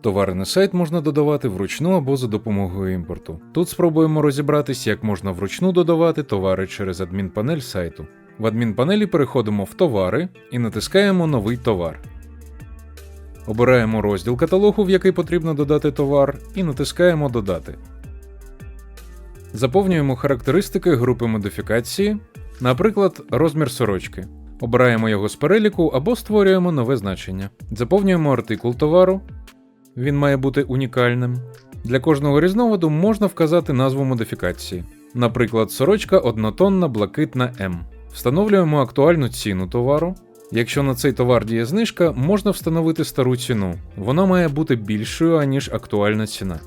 Товари на сайт можна додавати вручну або за допомогою імпорту. Тут спробуємо розібратись, як можна вручну додавати товари через адмінпанель сайту. В адмінпанелі переходимо в товари і натискаємо Новий товар. Обираємо розділ каталогу, в який потрібно додати товар, і натискаємо Додати. Заповнюємо характеристики групи модифікації, наприклад, розмір сорочки. Обираємо його з переліку або створюємо нове значення. Заповнюємо артикул товару. Він має бути унікальним. Для кожного різновиду можна вказати назву модифікації. Наприклад, сорочка однотонна блакитна М. Встановлюємо актуальну ціну товару. Якщо на цей товар діє знижка, можна встановити стару ціну. Вона має бути більшою, аніж актуальна ціна.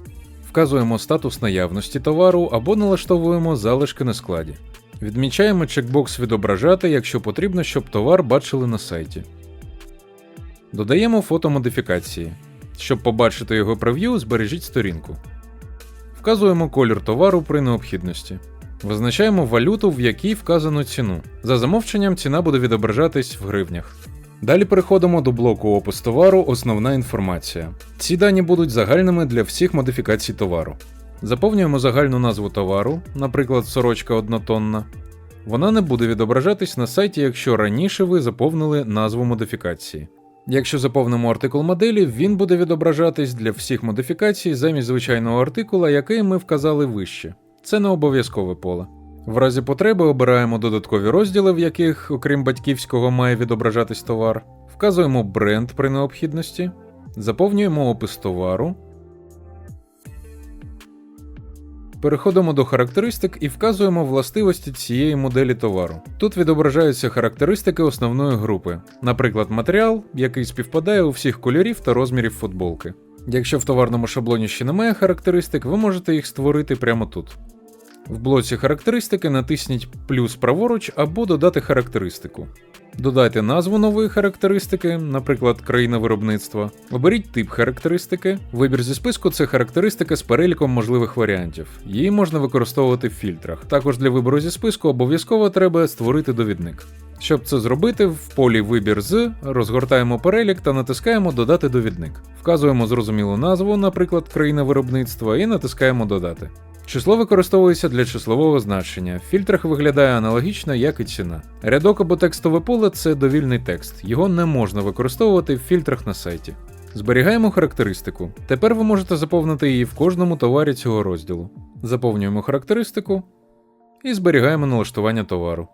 Вказуємо статус наявності товару або налаштовуємо залишки на складі. Відмічаємо чекбокс відображати, якщо потрібно, щоб товар бачили на сайті. Додаємо фото модифікації. Щоб побачити його прев'ю, збережіть сторінку. Вказуємо колір товару при необхідності. Визначаємо валюту, в якій вказано ціну. За замовченням ціна буде відображатись в гривнях. Далі переходимо до блоку опис товару Основна інформація. Ці дані будуть загальними для всіх модифікацій товару. Заповнюємо загальну назву товару, наприклад, сорочка однотонна. Вона не буде відображатись на сайті, якщо раніше ви заповнили назву модифікації. Якщо заповнимо артикул моделі, він буде відображатись для всіх модифікацій замість звичайного артикула, який ми вказали вище. Це не обов'язкове поле. В разі потреби обираємо додаткові розділи, в яких, окрім батьківського, має відображатись товар. Вказуємо бренд при необхідності, заповнюємо опис товару. Переходимо до характеристик і вказуємо властивості цієї моделі товару. Тут відображаються характеристики основної групи, наприклад, матеріал, який співпадає у всіх кольорів та розмірів футболки. Якщо в товарному шаблоні ще немає характеристик, ви можете їх створити прямо тут. В блоці характеристики натисніть плюс праворуч або додати характеристику. Додайте назву нової характеристики, наприклад, країна виробництва. Оберіть тип характеристики. Вибір зі списку це характеристика з переліком можливих варіантів. Її можна використовувати в фільтрах. Також для вибору зі списку обов'язково треба створити довідник. Щоб це зробити, в полі Вибір з розгортаємо перелік та натискаємо Додати довідник. Вказуємо зрозумілу назву, наприклад, країна виробництва, і натискаємо Додати. Число використовується для числового значення. В фільтрах виглядає аналогічно, як і ціна. Рядок або текстове поле це довільний текст, його не можна використовувати в фільтрах на сайті. Зберігаємо характеристику. Тепер ви можете заповнити її в кожному товарі цього розділу. Заповнюємо характеристику і зберігаємо налаштування товару.